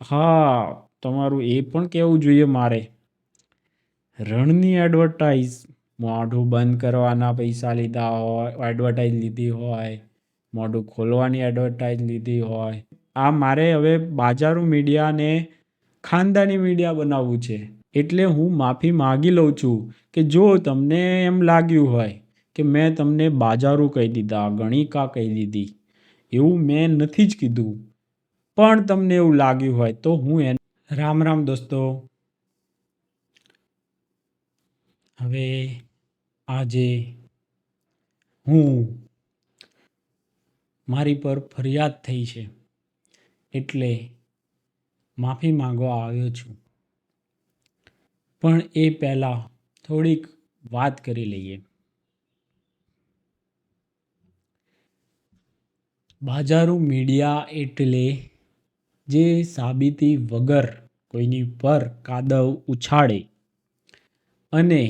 હા, તમારું એ પણ કહેવું જોઈએ મારે? રણની એડવર્ટાઇઝ મોઢું બંધ કરવાના પૈસા લીધા હોય એડવર્ટાઈઝ લીધી હોય, મોઢું ખોલવાની એડવર્ટાઇઝ લીધી હોય. આ મારે હવે બાજારું મીડિયાને ખાનદાની મીડિયા બનાવવું છે. એટલે હું માફી માગી લઉં છું કે જો તમને એમ લાગ્યું હોય કે મેં તમને બાજારું કહી દીધા, ગણિકા કહી દીધી, એવું મેં નથી જ કીધું. પણ તમને એવું લાગ્યું હોય તો હું એને રામ રામ દોસ્તો. હવે આજે હું મારી પર ફરિયાદ થઈ છે એટલે માફી માંગવા આવ્યો છું. પણ એ પહેલાં થોડીક વાત કરી લઈએ. બાજારું મીડિયા એટલે જે સાબિતી વગર કોઈની પર કાદવ ઉછાળે. અને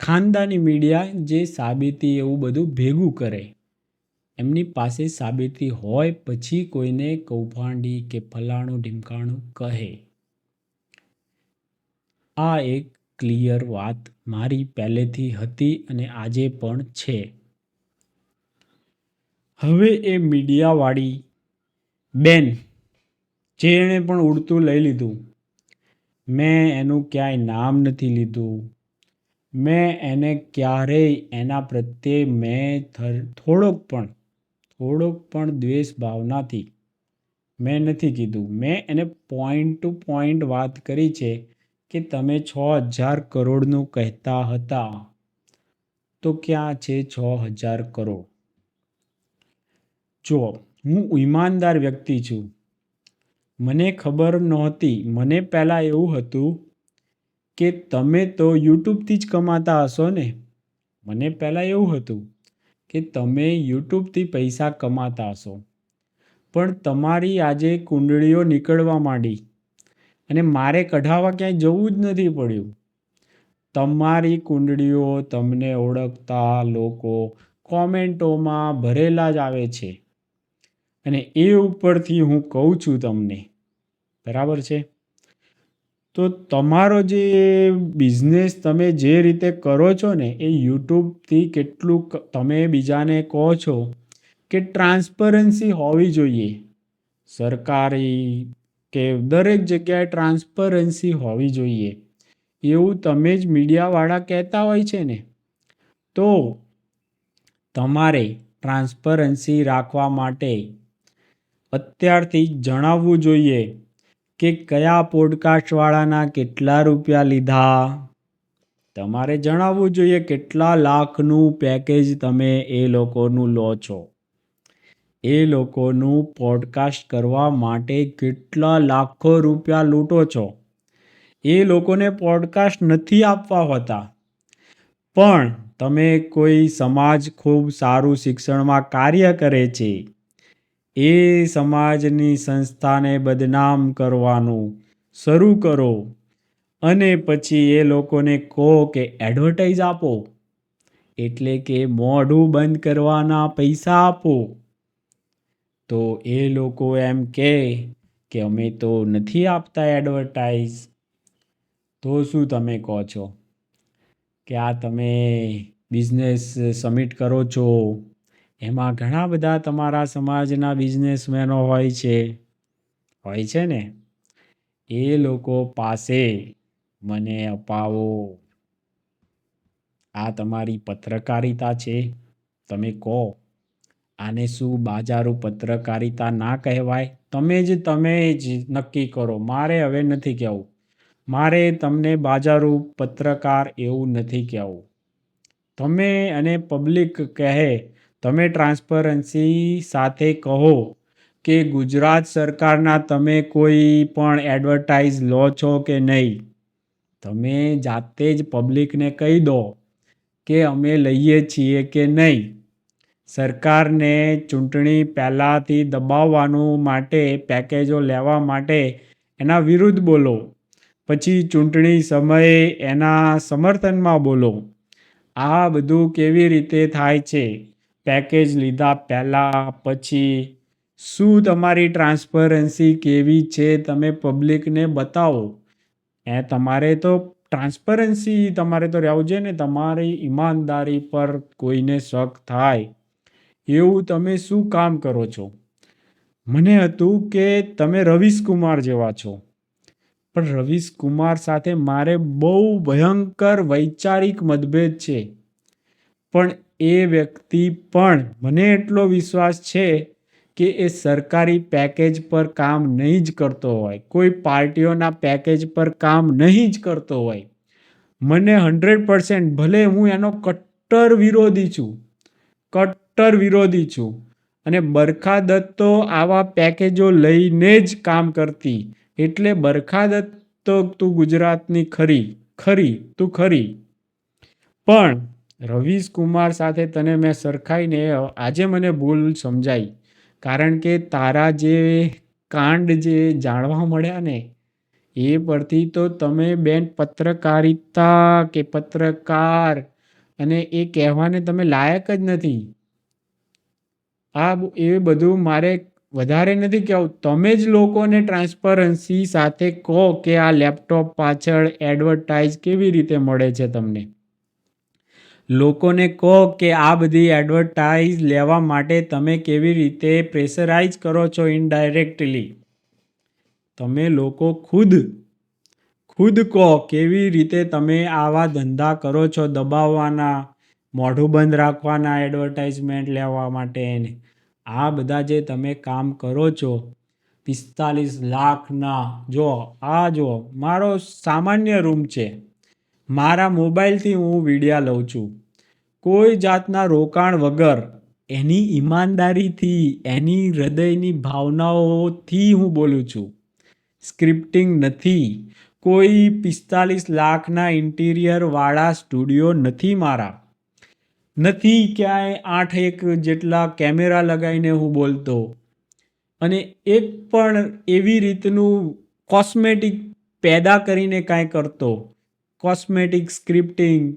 ખાનદાની મીડિયા જે સાબિતી એવું બધું ભેગું કરે, એમની પાસે સાબિતી હોય પછી કોઈને કૌભાંડી કે ફલાણું ઢીમકાણું કહે. આ એક ક્લિયર વાત મારી પહેલેથી હતી અને આજે પણ છે. હવે એ મીડિયાવાળી બેન જેણે પણ ઉડતું લઈ લીધું. મેં એનું ક્યાંય નામ નથી લીધું. મેં એને ક્યારેય એના પ્રત્યે મેં થોડોક પણ થોડોક પણ દ્વેષ ભાવનાથી મેં નથી કીધું. મેં એને પોઈન્ટ ટુ પોઈન્ટ વાત કરી છે કે તમે છ હજાર કરોડનું કહેતા હતા. તો ક્યાં છે છ હજાર કરોડ? જો હું ઈમાનદાર વ્યક્તિ છું. મને ખબર નહોતી. મને પહેલાં એવું હતું કે તમે તો યુટ્યુબથી જ કમાતા હશો ને? મને પહેલાં એવું હતું કે તમે યુટ્યુબથી પૈસા કમાતા હશો. પણ તમારી આજે કુંડળીઓ નીકળવા માંડી અને મારે કઢાવવા ક્યાંય જવું જ નથી પડ્યું. તમારી કુંડળીઓ તમને ઓળખતા લોકો કોમેન્ટોમાં ભરેલા જ આવે છે. અને એ ઉપરથી હું કહું છું તમને, બરાબર છે? તો તમારો જે બિઝનેસ તમે જે રીતે કરો છો ને, એ યુટ્યુબથી કેટલું તમે બીજાને કહો છો કે ટ્રાન્સપરન્સી હોવી જોઈએ. સરકારી કે દરેક જગ્યાએ ટ્રાન્સપરન્સી હોવી જોઈએ. એવું તમે જ મીડિયાવાળા કહેતા હોય છે ને. તો તમારે ટ્રાન્સપરન્સી રાખવા માટે અત્યારથી જણાવવું જોઈએ કે કયા પોડકાસ્ટવાળાના કેટલા રૂપિયા લીધા? તમારે જણાવવું જોઈએ કેટલા લાખનું પેકેજ તમે એ લોકોનું લો છો. એ લોકોનું પોડકાસ્ટ કરવા માટે કેટલા લાખો રૂપિયા લૂંટો છો? એ લોકોને પોડકાસ્ટ નથી આપવા હોતા. પણ તમે કોઈ સમાજ ખૂબ સારું શિક્ષણમાં કાર્ય કરે છે. એ સમાજની સંસ્થાને બદનામ કરવાનું શરૂ કરો અને પછી એ લોકોને કહો કે એડવર્ટાઈઝ આપો. એટલે કે મોઢું બંધ કરવાના પૈસા આપો. તો એ લોકો એમ કહે કે અમે તો નથી આપતા એડવર્ટાઈઝ તો શું તમે કહો છો? કે આ તમે બિઝનેસ સબમિટ કરો છો? એમાં ઘણા બધા તમારા સમાજના બિઝનેસમેનો હોય છે. હોય છે ને? એ લોકો પાસે મને અપાવો. આ તમારી પત્રકારિતા છે. તમે કહો. આને શું બાજારું પત્રકારિતા ના કહેવાય? તમે જ તમે જ નક્કી કરો. મારે હવે નથી કહેવું. મારે તમને બાજારું પત્રકાર એવું નથી કહેવું. તમે અને પબ્લિક કહે તમે ટ્રાન્સપરન્સી સાથે કહો કે ગુજરાત સરકારના તમે કોઈ પણ એડવર્ટાઇઝ લો છો કે નહીં? તમે જાતે જ પબ્લિકને કહી દો કે અમે લઈએ છીએ કે નહીં. સરકારને ચૂંટણી પહેલાંથી દબાવવાનું માટે, પેકેજો લેવા માટે એના વિરુદ્ધ બોલો. પછી ચૂંટણી સમયે એના સમર્થનમાં બોલો. આ બધું કેવી રીતે થાય છે? પેકેજ લીધા પહેલાં, પછી શું તમારી ટ્રાન્સપરન્સી કેવી છે તમે પબ્લિકને બતાવો. એ તમારે તો ટ્રાન્સપરન્સી તમારે તો રહેવું જોઈએ ને, તમારી ઈમાનદારી પર કોઈને શક થાય. એવું તમે શું કામ કરો છો? મને હતું કે તમે રવીશ કુમાર જેવા છો. પણ રવીશ કુમાર સાથે મારે બહુ ભયંકર વૈચારિક મતભેદ છે. પણ એ વ્યક્તિ પણ મને એટલો વિશ્વાસ છે કે એ સરકારી પેકેજ પર કામ નહીં જ કરતો હોય. કોઈ પાર્ટીઓના પેકેજ પર કામ નહીં જ કરતો હોય. મને હંડ્રેડ પર્સન્ટ ભલે હું એનો કટ્ટર વિરોધી છું, કટ્ટર વિરોધી છું અને બરખા દત્ત તો આવા પેકેજો લઈને જ કામ કરતી. એટલે બરખા દત્ત તો તું ગુજરાતની ખરી ખરી, તું ખરી. પણ રવીશ કુમાર સાથે તને મેં સરખાઈને આજે મને ભૂલ સમજાઈ. કારણ કે તારા જે કાંડ જે જાણવા મળ્યા ને, એ પરથી તો તમે બેન પત્રકારિતા કે પત્રકાર અને એ કહેવાને તમે લાયક જ નથી. આ એ બધું મારે વધારે નથી કહેવું. તમે જ લોકોને ટ્રાન્સપરન્સી સાથે કહો કે આ લેપટોપ પાછળ એડવર્ટાઇઝ કેવી રીતે મળે છે તમને. લોકોને કહો કે આ બધી એડવર્ટાઇઝ લેવા માટે તમે કેવી રીતે પ્રેશરાઇઝ કરો છો ઇનડાયરેક્ટલી તમે લોકો ખુદ ખુદ કહો કેવી રીતે તમે આવા ધંધા કરો છો દબાવવાના, મોઢું બંધ રાખવાના એડવર્ટાઇઝમેન્ટ લેવા માટે એને? આ બધા જે તમે કામ કરો છો, પિસ્તાલીસ લાખના જો આ જો મારો સામાન્ય રૂમ છે. મારા મોબાઈલથી હું વિડીયા લઉં છું. કોઈ જાતના રોકાણ વગર એની ઈમાનદારીથી, એની હૃદયની ભાવનાઓથી હું બોલું છું. સ્ક્રિપ્ટિંગ નથી. કોઈ પિસ્તાલીસ લાખના ઇન્ટિરિયરવાળા સ્ટુડિયો નથી મારા. નથી ક્યાંય આઠ એક જેટલા કેમેરા લગાવીને હું બોલતો. અને એક પણ એવી રીતનું કોસ્મેટિક પેદા કરીને કાંઈ કરતો. કોસ્મેટિક સ્ક્રિપ્ટિંગ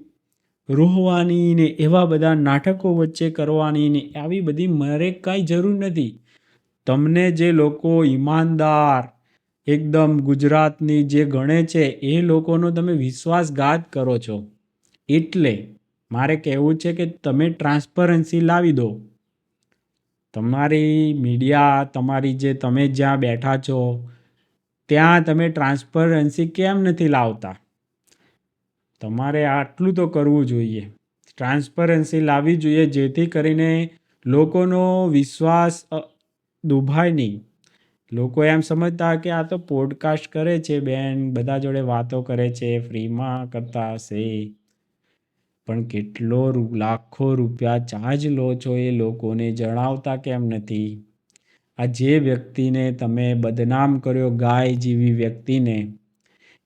રોહવાની ને એવા બધા નાટકો વચ્ચે કરવાની ને આવી બધી મારે કાંઈ જરૂર નથી. તમને જે લોકો ઈમાનદાર, એકદમ ગુજરાતની જે ગણે છે, એ લોકોનો તમે વિશ્વાસઘાત કરો છો. એટલે મારે કહેવું છે કે તમે ટ્રાન્સપરન્સી લાવી દો. તમારી મીડિયા, તમારી જે તમે જ્યાં બેઠા છો, ત્યાં તમે ટ્રાન્સપરન્સી કેમ નથી લાવતા? તમારે આટલું તો કરવું જોઈએ. ટ્રાન્સપરન્સી લાવવી જોઈએ જેથી કરીને લોકોનો વિશ્વાસ દુભાય નહીં. લોકો એમ સમજતા કે આ તો પોડકાસ્ટ કરે છે બેન, બધા જોડે વાતો કરે છે, ફ્રીમાં કરતા હશે. પણ કેટલો લાખો રૂપિયા ચાર્જ લો છો એ લોકોને જણાવતા કેમ નથી? આ જે વ્યક્તિને તમે બદનામ કર્યો ગાય જેવી વ્યક્તિને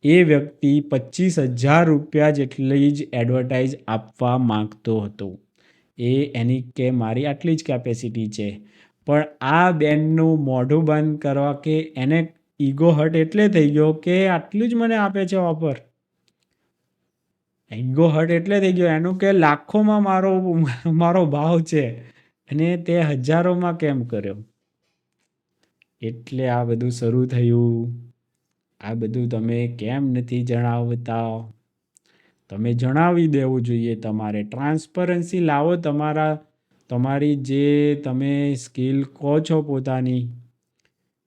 એ વ્યક્તિ પચીસ હજાર રૂપિયા જેટલી જ એડવર્ટાઇઝ આપવા માગતો હતો. એ એની કે મારી આટલી જ કેપેસિટી છે. પણ આ બેનનું મોઢું બંધ કરવા કે એને ઈગો હર્ટ એટલે થઈ ગયો કે આટલું જ મને આપે છે ઓફર? ઈગો હર્ટ એટલે થઈ ગયો એનું કે લાખોમાં મારો મારો ભાવ છે. અને તે હજારોમાં કેમ કર્યો? એટલે આ બધું શરૂ થયું. આ બધું તમે કેમ નથી જણાવતા? તમે જણાવી દેવું જોઈએ તમારે. ટ્રાન્સપરન્સી લાવો તમારા, તમારી જે તમે સ્કિલ કહો છો પોતાની,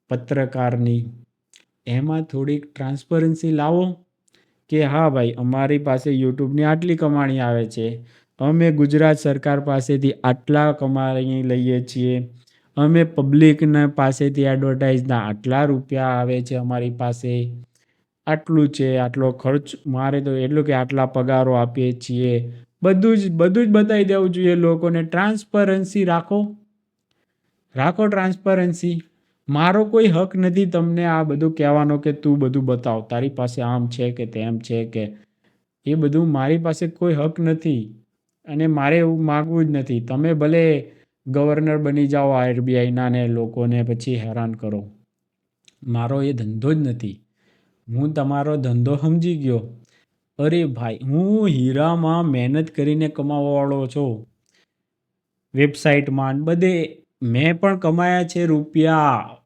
પત્રકારની, એમાં થોડીક ટ્રાન્સપરન્સી લાવો કે હા ભાઈ, અમારી પાસે યુટ્યુબની આટલી કમાણી આવે છે. અમે ગુજરાત સરકાર પાસેથી આટલા કમાણી લઈએ છીએ. અમે પબ્લિકના પાસેથી એડવર્ટાઇઝના આટલા રૂપિયા આવે છે અમારી પાસે. આટલું છે, આટલો ખર્ચ. મારે તો એટલું કે આટલા પગારો આપીએ છીએ. બધું જ બધું જ બતાવી દેવું જોઈએ લોકોને. ટ્રાન્સપરન્સી રાખો. રાખો ટ્રાન્સપરન્સી મારો કોઈ હક નથી તમને આ બધું કહેવાનો કે તું બધું બતાવ. તારી પાસે આમ છે કે તેમ છે કે એ બધું મારી પાસે કોઈ હક નથી. અને મારે એવું માગવું જ નથી. તમે ભલે ગવર્નર બની જાઓ આરબીઆઈના ને લોકોને પછી હેરાન કરો. મારો એ ધંધો જ નથી. હું તમારો ધંધો સમજી ગયો. અરે ભાઈ, હું હીરામાં મહેનત કરીને કમાવાવાળો છું. વેબસાઇટમાં બધે મેં પણ કમાયા છે રૂપિયા,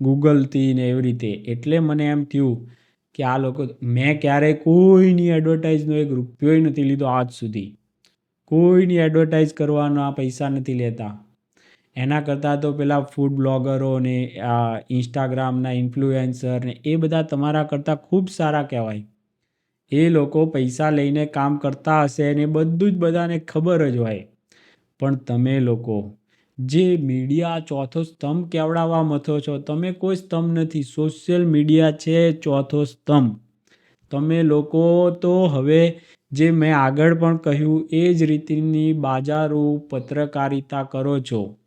ગૂગલથી ને એવી રીતે. એટલે મને એમ થયું કે આ લોકો, મેં ક્યારેય કોઈની એડવર્ટાઈઝનો એક રૂપિયોય નથી લીધો આજ સુધી. કોઈની એડવર્ટાઈઝ કરવાના પૈસા નથી લેતા. એના કરતાં તો પેલા ફૂડ બ્લોગરો ને, આ ઇન્સ્ટાગ્રામના ઇન્ફ્લુએન્સર ને, એ બધા તમારા કરતાં ખૂબ સારા કહેવાય. એ લોકો પૈસા લઈને કામ કરતા હશે ને બધું જ બધાને ખબર જ હોય. પણ તમે લોકો, જે મીડિયા ચોથો સ્તંભ કેવડાવવા મથો છો, તમે કોઈ સ્તંભ નથી. સોશિયલ મીડિયા છે ચોથો સ્તંભ. તમે લોકો તો હવે જે મેં આગળ પણ કહ્યું, એ જ રીતની બાજારો પત્રકારિતા કરો છો.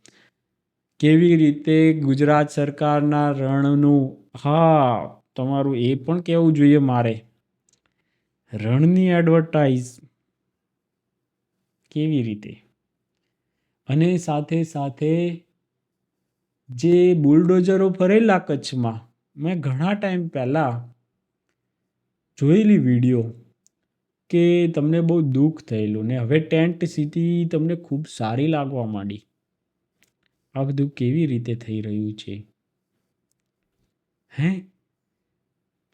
કેવી રીતે ગુજરાત સરકારના રણનું, હા, તમારું એ પણ કહેવું જોઈએ મારે? રણની એડવર્ટાઈઝ કેવી રીતે? અને સાથે સાથે જે બુલડોઝરો ફરેલા કચ્છમાં, મેં ઘણા ટાઈમ પહેલાં જોયેલી વીડિયો કે તમને બહુ દુઃખ થયેલું ને હવે ટેન્ટ સિટી તમને ખૂબ સારી લાગવા માંડી. આ બધું કેવી રીતે થઈ રહ્યું છે? હે?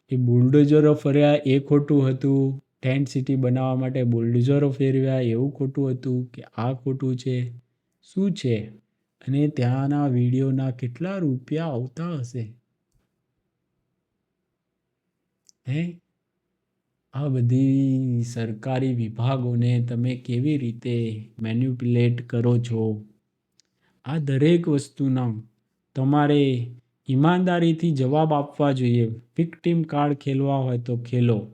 એ બુલડોઝરો ફર્યા, એ ખોટું હતું. ટેન્ટ સિટી બનાવવા માટે બુલડોઝરો ફેરવ્યા, એવું ખોટું હતું કે આ ખોટું છે? શું છે? અને ત્યાંના વિડીયોના કેટલા રૂપિયા આવતા હશે? હે? આ બધી સરકારી વિભાગોને તમે કેવી રીતે મેન્યુપ્યુલેટ કરો છો? આ દરેક વસ્તુના તમારે ઈમાનદારીથી જવાબ આપવા જોઈએ. વિક્ટીમ કાર્ડ ખેલવા હોય તો ખેલો.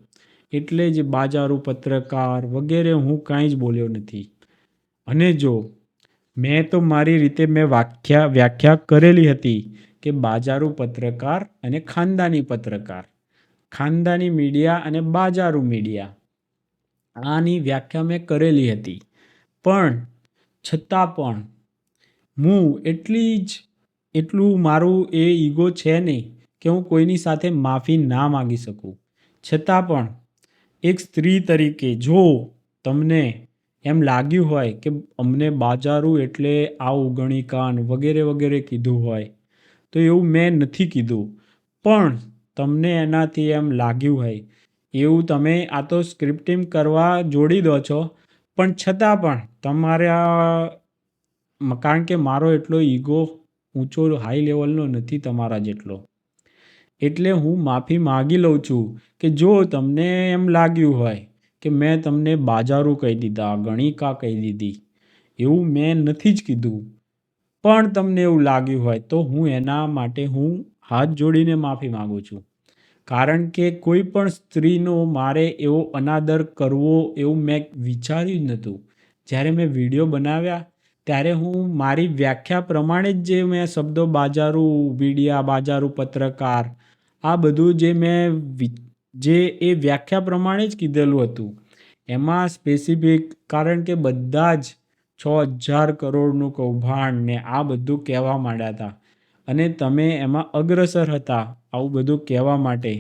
એટલે જ બાજારો, પત્રકાર વગેરે હું કાંઈ જ બોલ્યો નથી. અને જો મેં તો મારી રીતે મેં વ્યાખ્યા વ્યાખ્યા કરેલી હતી કે બાજારો, પત્રકાર અને ખાનદાની પત્રકાર. ખાનદાની મીડિયા અને બાજારું મીડિયા. આની વ્યાખ્યા મેં કરેલી હતી. પણ છતાં પણ હું એટલી જ, એટલું મારું એ ઈગો છે નહીં કે હું કોઈની સાથે માફી ના માગી શકું. છતાં પણ, એક સ્ત્રી તરીકે જો તમને એમ લાગ્યું હોય કે અમને બાજારું એટલે આ ઉગણી કાન વગેરે વગેરે કીધું હોય, તો એવું મેં નથી કીધું. પણ તમને એનાથી એમ લાગ્યું હોય, એવું તમે આ તો સ્ક્રિપ્ટિંગ કરવા જોડી દો છો. પણ છતાં પણ તમારા કારણ કે મારો એટલો ઈગો ઊંચો હાઈ લેવલનો નથી તમારા જેટલો. એટલે હું માફી માગી લઉં છું કે જો તમને એમ લાગ્યું હોય કે મેં તમને બાજારું કહી દીધા, ગણિકા કહી દીધી, એવું મેં નથી જ કીધું. પણ તમને એવું લાગ્યું હોય તો હું એના માટે હું હાથ જોડીને માફી માગું છું. કારણ કે કોઈ પણ સ્ત્રીનો મારે એવો અનાદર કરવો એવું મેં વિચાર્યું જ નહોતું. જ્યારે મેં વીડિયો બનાવ્યા ત્યારે હું મારી વ્યાખ્યા પ્રમાણે જ જે મેં શબ્દો, બાજારું મીડિયા બાજારું, પત્રકાર, આ બધું જે મેં જે એ વ્યાખ્યા પ્રમાણે જ કીધેલું હતું, એમાં સ્પેસિફિક કારણ કે બધા જ છ હજાર કરોડનું કૌભાંડ ને આ બધું કહેવા માંડ્યા હતા. અને તમે એમાં અગ્રસર હતા આવું બધું કહેવા માટે.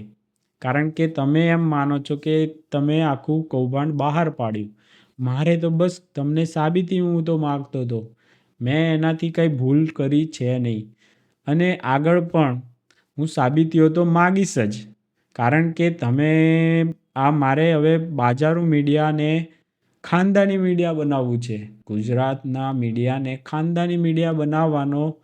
કારણ કે તમે એમ માનો છો કે તમે આખું કૌભાંડ બહાર પાડ્યું. મારે તો બસ તમને સાબિતી હું તો માગતો હતો. મેં એનાથી કંઈ ભૂલ કરી છે નહીં. અને આગળ પણ હું સાબિતીઓ તો માગીશ જ. કારણ કે તમે આ મારે હવે બાજારું મીડિયાને ખાનદાની મીડિયા બનાવવું છે. ગુજરાતના મીડિયાને ખાનદાની મીડિયા બનાવવાનો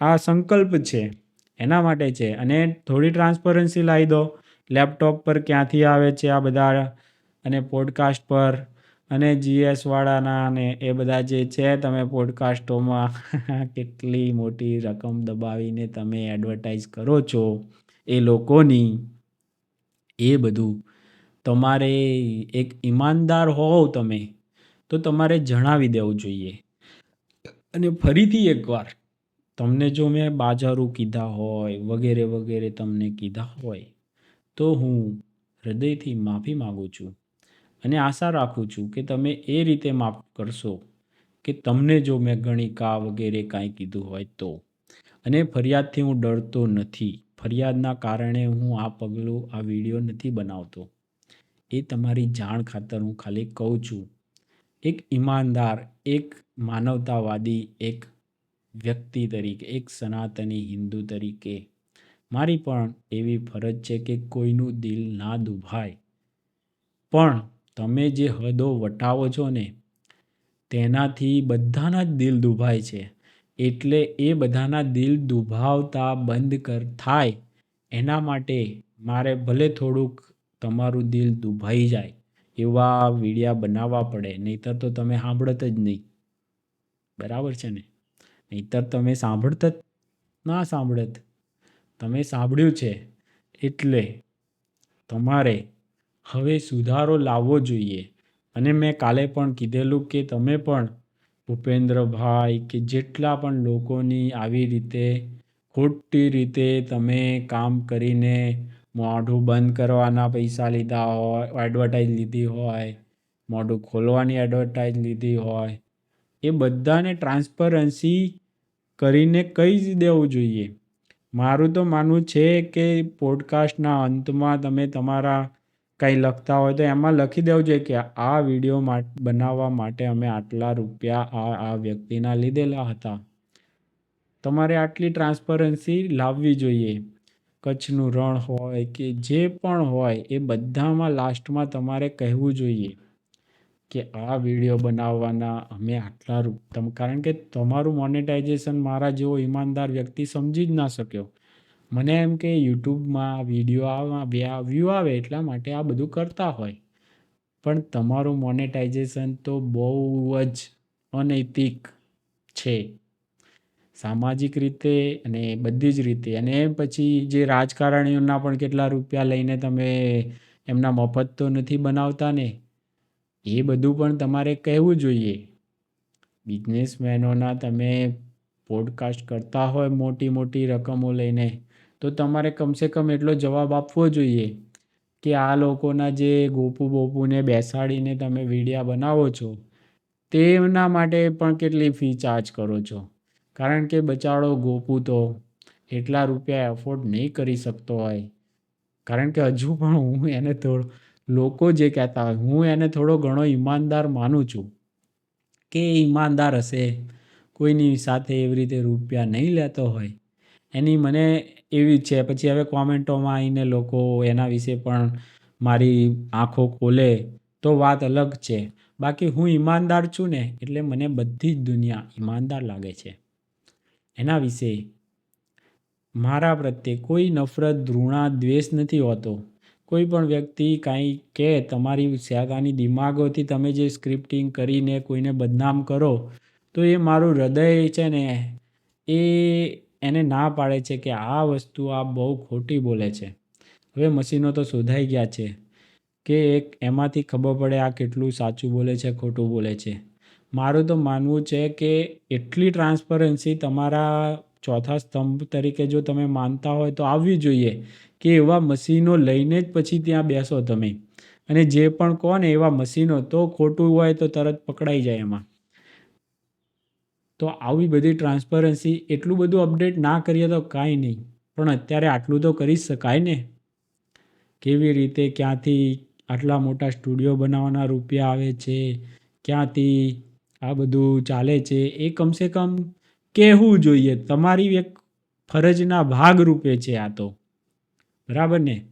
આ સંકલ્પ છે. એના માટે છે. અને થોડી ટ્રાન્સપરન્સી લાવી દો. લેપટોપ પર ક્યાંથી આવે છે આ બધા અને પોડકાસ્ટ પર અને જીએસવાળાના ને એ બધા જે છે, તમે પોડકાસ્ટોમાં કેટલી મોટી રકમ દબાવીને તમે એડવર્ટાઈઝ કરો છો, એ લોકોની, એ બધું. તમારે એક ઈમાનદાર હોવ તમે, તો તમારે જણાવી દેવું જોઈએ. અને ફરીથી એકવાર, તમને જો મેં બાજારું કીધા હોય, વગેરે વગેરે તમને કીધા હોય, તો હું હૃદયથી માફી માગું છું. અને આશા રાખું છું કે તમે એ રીતે માફ કરશો કે તમને જો મેં ગણિકા વગેરે કાંઈ કીધું હોય તો. અને ફરિયાદથી હું ડરતો નથી. ફરિયાદના કારણે હું આ પગલું, આ વીડિયો નથી બનાવતો. એ તમારી જાણ ખાતર હું ખાલી કહું છું. એક ઈમાનદાર, એક માનવતાવાદી, એક વ્યક્તિ તરીકે, એક સનાતની હિન્દુ તરીકે. મારી પણ એવી ફરજ છે કે કોઈનું દિલ ના દુભાય. પણ તમે જે હદો વટાવો છો ને, તેનાથી બધાના જ દિલ દુભાય છે. એટલે એ બધાના દિલ દુભાવતા બંધ કર, થાય. એના માટે મારે ભલે થોડુંક તમારું દિલ દુભાઈ જાય, એવા વિડીયા બનાવવા પડે. નહીંતર તો તમે સાંભળત જ નહીં. બરાબર છે ને? નહીંતર તમે સાંભળત જ ના સાંભળત. તમે સાંભળ્યું છે. એટલે તમારે હવે સુધારો લાવવો જોઈએ. અને મેં કાલે પણ કીધેલું કે તમે પણ ભૂપેન્દ્રભાઈ કે જેટલા પણ લોકોની આવી રીતે ખોટી રીતે તમે કામ કરીને મોઢું બંધ કરવાના પૈસા લીધા હોય એડવર્ટાઈઝ લીધી હોય, મોઢું ખોલવાની એડવર્ટાઇઝ લીધી હોય, એ બધાને ટ્રાન્સપરન્સી કરીને કહી જ દેવું જોઈએ. મારું તો માનવું છે કે પોડકાસ્ટના અંતમાં તમે તમારા કંઈ લખતા હોય તો એમાં લખી દેવું જોઈએ કે આ વીડિયો બનાવવા માટે અમે આટલા રૂપિયા આ આ વ્યક્તિના લીધેલા હતા. તમારે આટલી ટ્રાન્સપરન્સી લાવવી જોઈએ. કચ્છનું રણ હોય કે જે પણ હોય એ બધામાં લાસ્ટમાં તમારે કહેવું જોઈએ કે આ વીડિયો બનાવવાના અમે આટલા રૂપ કારણ કે તમારું મોનેટાઇઝેશન મારા જેવો ઈમાનદાર વ્યક્તિ સમજી જ ના શક્યો. મને એમ કે યુટ્યુબમાં વીડિયો આવ્યા વ્યૂ આવે એટલા માટે આ બધું કરતા હોય. પણ તમારું મોનેટાઇઝેશન તો બહુ જ અનૈતિક છે. સામાજિક રીતે અને બધી જ રીતે. અને પછી જે રાજકારણીઓના પણ કેટલા રૂપિયા લઈને તમે એમના મફત તો નથી બનાવતા ને એ બધું પણ તમારે કહેવું જોઈએ. બિઝનેસમેનોના તમે પોડકાસ્ટ કરતા હોય મોટી મોટી રકમો લઈને. તો તમારે કમસે કમ એટલો જવાબ આપવો જોઈએ કે આ લોકોના જે ગોપુ બોપુને બેસાડીને તમે વિડીયા બનાવો છો તેમના માટે પણ કેટલી ફી ચાર્જ કરો છો? કારણ કે બચાડો ગોપુ તો એટલા રૂપિયા એફોર્ડ નહીં કરી શકતો હોય. કારણ કે હજુ પણ હું એને થોડો, લોકો જે કહેતા હોય, હું એને થોડો ઘણો ઈમાનદાર માનું છું કે ઈમાનદાર હશે, કોઈની સાથે એવી રીતે રૂપિયા નહીં લેતો હોય. એની મને એવી છે. પછી હવે કોમેન્ટોમાં આવીને લોકો એના વિશે પણ મારી આંખો ખોલે તો વાત અલગ છે. બાકી હું ઈમાનદાર છું ને એટલે મને બધી જ દુનિયા ઈમાનદાર લાગે છે. એના વિશે મારા પ્રત્યે કોઈ નફરત, ધૃણા, દ્વેષ નથી હોતો. કોઈ પણ વ્યક્તિ કાંઈ કે તમારી સ્યાદાની દિમાગોથી તમે જે સ્ક્રિપ્ટિંગ કરીને કોઈને બદનામ કરો, તો એ મારું હૃદય છે ને એ એને ના પાડે છે કે આ વસ્તુ આ બહુ ખોટી બોલે છે. હવે મશીનો તો શોધાઈ ગયા છે કે એક એમાંથી ખબર પડે આ કેટલું સાચું બોલે છે, ખોટું બોલે છે. મારું તો માનવું છે કે એટલી ટ્રાન્સપરન્સી તમારા ચોથા સ્તંભ તરીકે જો તમે માનતા હોય તો આવવી જોઈએ કે એવા મશીનો લઈને જ પછી ત્યાં બેસો તમે. અને જે પણ કોને એવા મશીનો, તો ખોટું હોય તો તરત પકડાઈ જાય એમાં. તો આવી બધી ટ્રાન્સપરન્સી એટલું બધું અપડેટ ના કરીએ તો કાંઈ નહીં. પણ અત્યારે આટલું તો કરી શકાય ને. કેવી રીતે ક્યાંથી આટલા મોટા સ્ટુડિયો બનાવવાના રૂપિયા આવે છે, ક્યાંથી આ બધું ચાલે છે, એ કમસે કમ કહેવું જોઈએ. તમારી એક ફરજના ભાગરૂપે છે આ તો. બરાબર ને?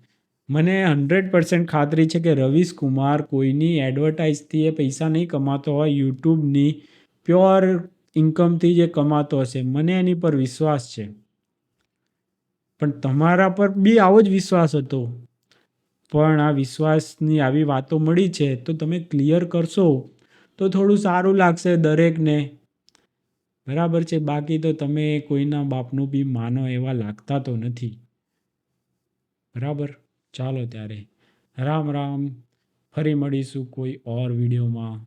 મને હંડ્રેડ પર્સન્ટ ખાતરી છે કે રવીશ કુમાર કોઈની એડવર્ટાઇઝથી એ પૈસા નહીં કમાતો હોય યુટ્યુબની પ્યોર ઇન્કમથી જે કમાતો હશે, મને એની પર વિશ્વાસ છે. પણ તમારા પર બી આવો જ વિશ્વાસ હતો. પણ આ વિશ્વાસની આવી વાતો મળી છે, તો તમે ક્લિયર કરશો, તો થોડું સારું લાગશે દરેકને. બરાબર છે, બાકી તો તમે કોઈના બાપનું બી માનો એવા લાગતા તો નથી. બરાબર? ચાલો ત્યારે. રામ રામ. ફરી મળીશું કોઈ ઓર વિડીયોમાં.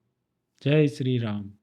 જય શ્રી રામ.